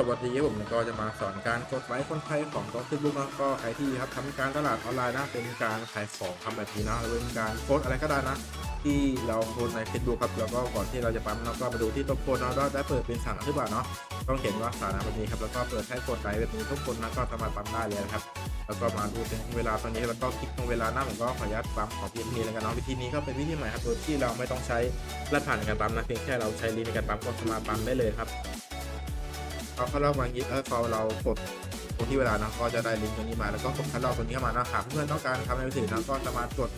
สวัสดีครับผมก็จะมาสอนการกดไลค์คนไทยของตัวเฟซบุ๊กนะก็ใครที่ครับทำการตลาดออนไลน์นะเป็นการขายของทำแบบนี้นะหรือเป็นการโพสอะไรก็ได้นะ ที่เราโพสใน Facebook ครับแล้วก็ก่อนที่เราจะปั๊มเราก็มาดูที่ตัวโพสต์นะว่าได้เปิดเป็นสถานะหรือเปล่าเนาะต้องเห็นว่าสานะแบบนี้ครับแล้วก็เปิดให้กดไลค์แบบนี้ทุกคนนะก็สามารถปั๊มได้เลยนะครับแล้วก็มาดูเป็นเวลาตอนนี้แล้วก็คลิกตรงเวลาหน้าผมก็ขออนุญาตปั๊มของวิธีนี้แล้วกันเนาะวิธีนี้ก็เป็นวิธีใหม่ครับโดยที่เราไม่ต้องใช้รหัสผ่านในการปั๊มนะเพียงแค่เราใช้ลิ้นในการปั๊มก็สามารถปั๊มได้เลยครับ พอเข้ารอบมาอย่างนี้เออพอเรากดตรงที่เวลานะก็จะได้ลิงก์ตัวนี้มาแล้วก็กดคัดลอกตัวนี้เข้ามานะหากเพื่อนต้องการทำในมือถือนะก็สามารถกด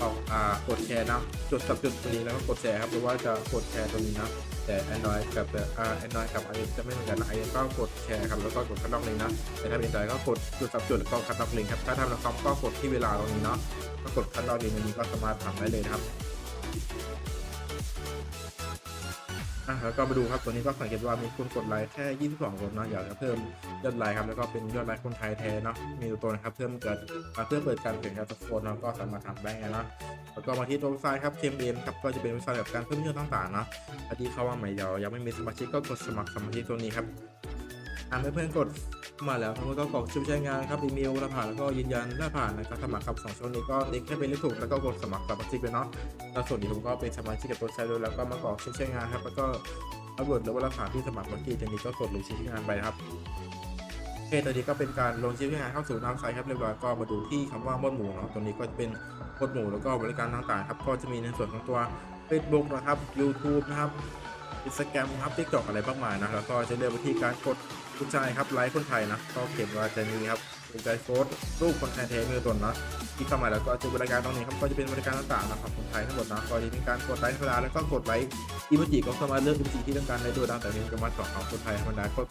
ออกอ่ากดแชร์นะจุดกับจุดตัวนี้แล้วก็กดแชร์ครับหรือว่าจะกดแชร์ตัวนี้นะแต่ Android กับอ่า Android กับ iOS จะไม่เหมือนกันนะ iOS ก็กดแชร์ครับแล้วก็กดคัดลอกลิงก์นะแต่ถ้าเป็น Android ก็กดจุดกับจุดแล้วก็คัดลอกลิงก์ครับถ้าทำแล้วครับก็กดที่เวลาตรงนี้เนาะก็กดคัดลอกลิงก์ตรงนี้ก็สามารถทำได้เลยนะครับ อะแล้วก็มาดูครับตัวนี้ก็สังเกตว่ามีคนกดไลค์แค่ 22 คนเนาะอยากจะเพิ่มยอดไลค์ครับแล้วก็เป็นยอดไลค์คนไทยแท้เนาะมีตัวนะครับเพิ่มเกิดมาเพื่อเปิดการเปลี่ยนการสโคนเนาะก็สามารถทำได้ไงเนาะแล้วก็มาที่ตัวเว็บไซต์ครับ KMN ครับก็จะเป็นเว็บไซต์แบบการเพิ่มยอดต่างๆเนาะอันที่เข้ามาใหม่เดียวยังไม่มีสมาชิกก็กดสมัครสมาชิกตัวนี้ครับอ่าเพื่อนๆกด มาแล้วทั้งหมดก็กรอกชื่อใช้งานครับอีเมลรหัสแล้วก็ยืนยันรหัสนนะครับสมัครครับสองช่องนี้ก็ติ๊กให้เป็นเลขถูกแล้วก็กดสมัครสมาชิกไปเนาะแล้วส่วนนี้ผมก็เป็นสมาชิกกับตัวไซต์ด้วยแล้วก็มากรอกชื่อใช้งานครับแล้วก็อัปโหลดแล้วก็รหัสที่สมัครบัญชีตรงนี้ก็กดลงชื่อใช้งานไปครับโอเคตอนนี้ก็เป็นการลงชื่องานเข้าสู่น้ำไซต์ครับเรียบร้อยก็มาดูที่คำว่าหมดหมูเนาะตรงนี้ก็จะเป็นหมดหมูแล้วก็บริการต่างๆครับก็จะมีในส่วนของตัว Facebook นะครับ YouTube นะครับ Instagram ครับ TikTok อะไรมากมายนะแล้วก็จะเลือกวิธีการกด กุญแจครับไลค์คนไทยนะก็เขียนว่าจะมีครับกุญแจโค้ดรูปคนไทยแท้มีตัวตนนะที่เข้ามาแล้วก็จะบริการตรงนี้ครับก็จะเป็นบริการต่างๆนะครับคนไทยทั้งหมดนะก็จะมีการกดไลค์ธรรมดาแล้วก็กดไลค์อีโมจิก็สามารถเลือกอีโมจิที่ต้องการได้ด้วยนะแต่นี้จะมาสอนของคนไทยธรรมดาก็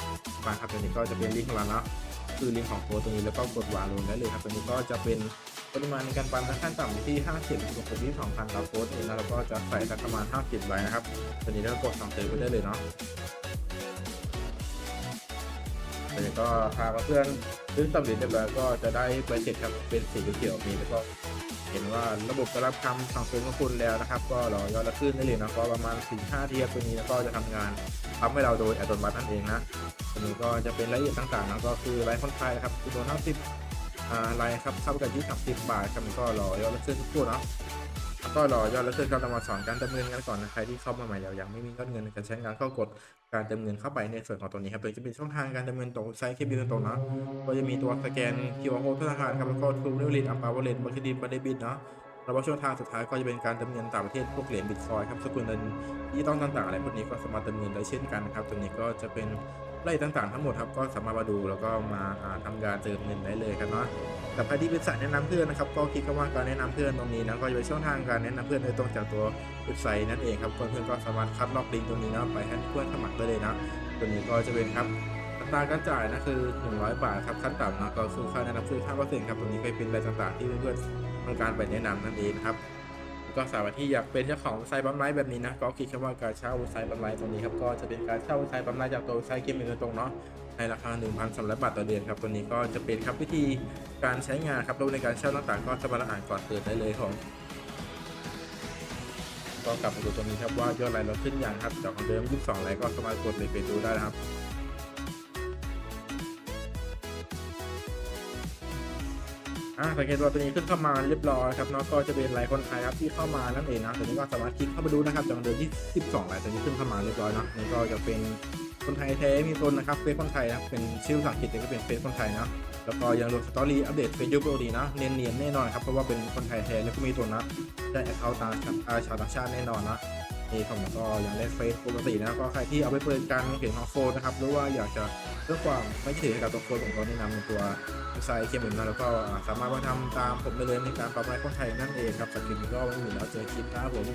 มาครับตัวนี้ก็จะเป็นลิงก์ของเรานะคือลิงก์ของโค้ดตรงนี้แล้วก็กดวางลงได้เลยครับตัวนี้ก็จะเป็นปริมาณในการปั่นนะขั้นต่ำอยู่ที่ 50ถึง6ที่2,000ต่อโค้ดเองนะแล้วก็จะใส่สักประมาณ50ใบนะครับตัวนี้แล้วกดสั่งซื้อไปได้เลยเนาะ ก็พาเพื่อนซื้อสำเร็จเรียบร้อยก็จะได้ใบเสร็จครับเป็นสีเขียวๆมีแล้วก็เห็นว่าระบบจะรับคำสั่งซื้อของคุณแล้วนะครับ ก็รอยอดละขึ้นได้เลยนะก็ประมาณ4 5เทียบตัวนี้แล้วก็จะทำงานทำให้เราโดยอัตโนมัตินั่นเองนะตัวนี้ก็จะเป็นรายละเอียดต่างๆนะก็คือรายคนไทยนะครับคือโดน50อ่ารายครับเข้ากับยี่สิบสิบบาทครับมันก็รอยอดละขึ้นทุกคู่เนาะ ก็รอยอดและขึ้นครับเรามาสอนการดำเนินงานก่อนนะใครที่เข้ามาใหม่เรายังไม่มียอดเงินในการใช้งานเข้ากดการดำเนินเข้าไปในส่วนของตัวนี้ครับโดยจะเป็นช่องทางการดำเนินตรงไซต์เคบินตรงนะก็จะมีตัวสแกน QR code ธนาคารครับแล้วก็ทูเรลิตอัมปาวเลนบัคดีบัตเดบิตเนาะแล้วก็ช่องทางสุดท้ายก็จะเป็นการดำเนินต่างประเทศพวกเหรียญบิตคอยครับสกุลเงินที่ต้องต่างๆอะไรพวกนี้ก็สามารถดำเนินได้เช่นกันนะครับตัวนี้ก็จะเป็น รายละเอียดต่างๆทั้งหมดครับก็สามารถมาดูแล้วก็มาอ่าทำการเติมเงินได้เลยครับเนาะแต่ใครที่เป็นสายแนะนำเพื่อนนะครับก็คิดว่าการแนะนำเพื่อนตรงนี้นะก็จะเป็นช่องทางการแนะนำเพื่อนโดยตรงจากตัวเว็บไซต์นั่นเองครับเพื่อนๆก็สามารถคัดลอกลิงก์ตรงนี้นะไปให้เพื่อนสมัครได้เลยนะตัวนี้ก็จะเป็นครับอัตราการจ่ายนะคือ 100 บาทครับขั้นต่ำนะก็คือค่าแนะนำคือ5%ครับตรงนี้ก็เป็นรายต่างๆที่เพื่อนๆต้องการไปแนะนำนั่นเองครับ ก็สาวที่อยากเป็นเจ้าของไซต์บัมไลท์แบบนี้นะ ก็คิดคำว่าการเช่าไซต์บัมไลท์ตรงนี้ครับ ก็จะเป็นการเช่าไซต์บัมไลท์จากตัวไซต์เกมเงินตรงเนาะ ในราคา 1,300 บาทต่อเดือนครับตัวนี้ก็จะเป็นครับวิธีการใช้งานครับระบบในการเช่าต่างๆ ก็จะมาอ่านก่อนเปิดได้เลยของก็กลับมาดูตรงนี้ครับว่ายอดรายเราขึ้นอย่างครับจากของเดิม 22รายก็สามารถกดเลยไปดูได้นะครับ อ่าสังเกตว่าตัวนี้ขึ้นเข้ามาเรียบร้อยครับเนาะก็จะเป็นรายคนไทยครับที่เข้ามานั่นเองนะตัวนี้ก็สามารถคลิกเข้าไปดูนะครับจากเดิมที่ 12รายตัวนี้ขึ้นเข้ามาเรียบร้อยเนาะนี่ก็จะเป็นคนไทยแท้มีตนนะครับเฟซคนไทยนะเป็นชื่อภาษาอังกฤษแต่ก็เป็นเฟซคนไทยนะแล้วก็ยังลงสตอรี่อัปเดตเฟซบุ๊กปกตินะเนียนๆแน่นอนครับเพราะว่าเป็นคนไทยแท้แล้วก็มีตัวนะได้แอคเคาท์ตางอ่าชาวต่างชาติแน่นอนนะ นี่ผมก็ยังเล่นเฟซปกตินะก็ใครที่เอาไปเปิดการเขียนของโฟนนะครับหรือว่าอยากจะเพื่อความไม่ถือกับตัวโฟนผมก็แนะนำตัวไซต์เขียนเหมือนกันแล้วก็สามารถมาทำตามผมได้เลยในการปรับรายคนไทยนั่นเองครับสกินก็ไม่มีแล้วเจอคลิปครับผม